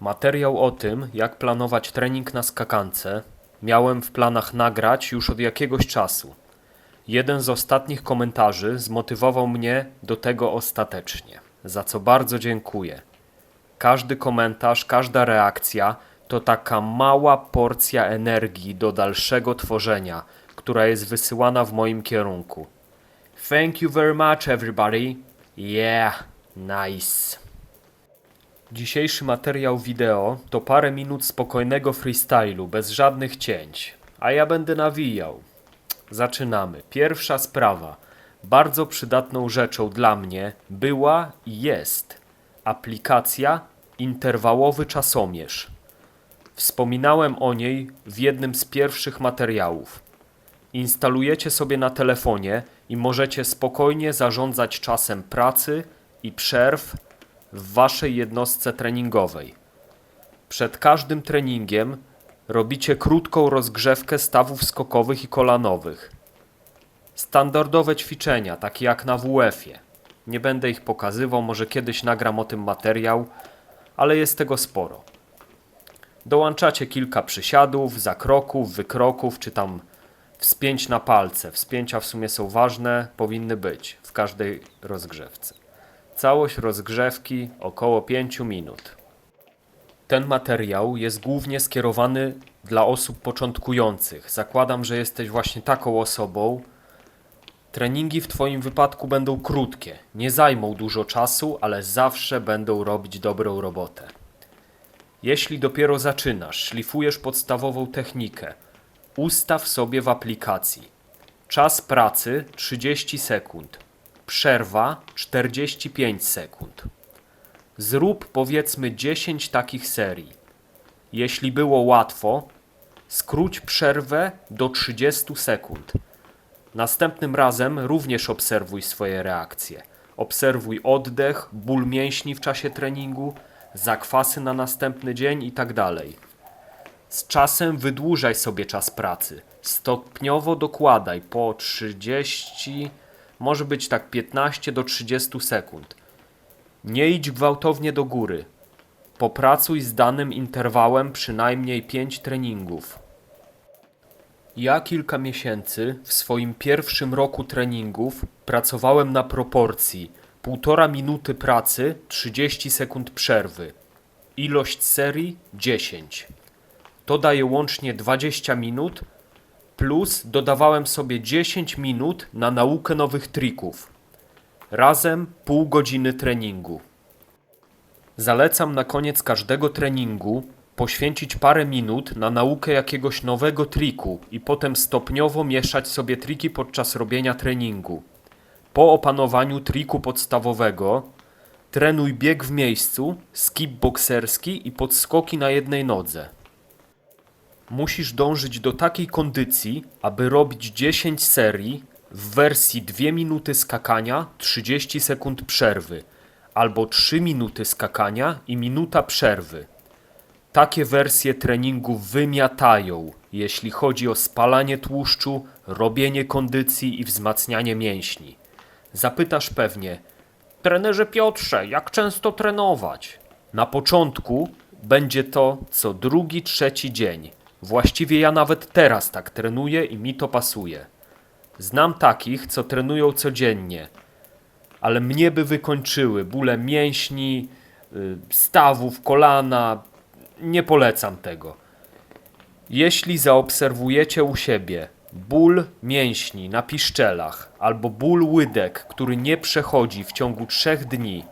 Materiał o tym, jak planować trening na skakance, miałem w planach nagrać już od jakiegoś czasu. Jeden z ostatnich komentarzy zmotywował mnie do tego ostatecznie, za co bardzo dziękuję. Każdy komentarz, każda reakcja to taka mała porcja energii do dalszego tworzenia, która jest wysyłana w moim kierunku. Thank you very much, everybody. Yeah, nice. Dzisiejszy materiał wideo to parę minut spokojnego freestylu, bez żadnych cięć. A ja będę nawijał. Zaczynamy. Pierwsza sprawa. Bardzo przydatną rzeczą dla mnie była i jest aplikacja Interwałowy Czasomierz. Wspominałem o niej w jednym z pierwszych materiałów. Instalujecie sobie na telefonie i możecie spokojnie zarządzać czasem pracy i przerw w waszej jednostce treningowej. Przed każdym treningiem robicie krótką rozgrzewkę stawów skokowych i kolanowych. Standardowe ćwiczenia, takie jak na WF-ie. Nie będę ich pokazywał, może kiedyś nagram o tym materiał, ale jest tego sporo. Dołączacie kilka przysiadów, zakroków, wykroków, czy tam wspięć na palce. Wspięcia w sumie są ważne, powinny być w każdej rozgrzewce. Całość rozgrzewki około 5 minut. Ten materiał jest głównie skierowany dla osób początkujących. Zakładam, że jesteś właśnie taką osobą. Treningi w Twoim wypadku będą krótkie, nie zajmą dużo czasu, ale zawsze będą robić dobrą robotę. Jeśli dopiero zaczynasz, szlifujesz podstawową technikę, ustaw sobie w aplikacji czas pracy 30 sekund, przerwa 45 sekund. Zrób powiedzmy 10 takich serii. Jeśli było łatwo, skróć przerwę do 30 sekund. Następnym razem również obserwuj swoje reakcje. Obserwuj oddech, ból mięśni w czasie treningu, zakwasy na następny dzień itd. Z czasem wydłużaj sobie czas pracy. Stopniowo dokładaj po 30, może być tak 15 do 30 sekund. Nie idź gwałtownie do góry. Popracuj z danym interwałem przynajmniej 5 treningów. Ja kilka miesięcy w swoim pierwszym roku treningów pracowałem na proporcji półtora minuty pracy, 30 sekund przerwy. Ilość serii 10. To daje łącznie 20 minut, plus dodawałem sobie 10 minut na naukę nowych trików. Razem pół godziny treningu. Zalecam na koniec każdego treningu poświęcić parę minut na naukę jakiegoś nowego triku i potem stopniowo mieszać sobie triki podczas robienia treningu. Po opanowaniu triku podstawowego trenuj bieg w miejscu, skip bokserski i podskoki na jednej nodze. Musisz dążyć do takiej kondycji, aby robić 10 serii w wersji 2 minuty skakania, 30 sekund przerwy, albo 3 minuty skakania i minuta przerwy. Takie wersje treningu wymiatają, jeśli chodzi o spalanie tłuszczu, robienie kondycji i wzmacnianie mięśni. Zapytasz pewnie, trenerze Piotrze, jak często trenować? Na początku będzie to co drugi, trzeci dzień. Właściwie ja nawet teraz tak trenuję i mi to pasuje. Znam takich, co trenują codziennie, ale mnie by wykończyły bóle mięśni, y, stawów, kolana. Nie polecam tego. Jeśli zaobserwujecie u siebie ból mięśni na piszczelach albo ból łydek, który nie przechodzi w ciągu trzech dni,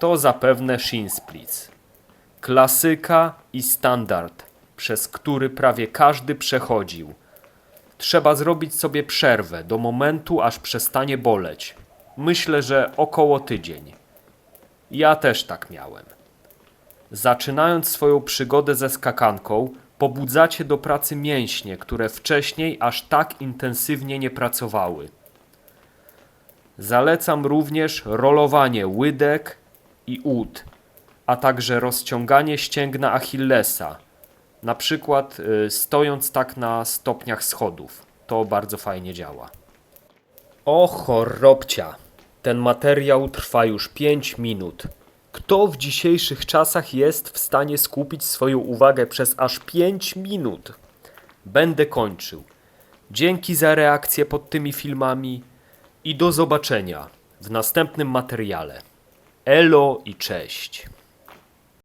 to zapewne shin splits. Klasyka i standard, przez który prawie każdy przechodził. Trzeba zrobić sobie przerwę do momentu, aż przestanie boleć. Myślę, że około tydzień. Ja też tak miałem. Zaczynając swoją przygodę ze skakanką, pobudzacie do pracy mięśnie, które wcześniej aż tak intensywnie nie pracowały. Zalecam również rolowanie łydek i ud, a także rozciąganie ścięgna Achillesa, na przykład y, stojąc tak na stopniach schodów. To bardzo fajnie działa. O chorobcia! Ten materiał trwa już 5 minut. Kto w dzisiejszych czasach jest w stanie skupić swoją uwagę przez aż 5 minut? Będę kończył. Dzięki za reakcję pod tymi filmami i do zobaczenia w następnym materiale. Elo i cześć.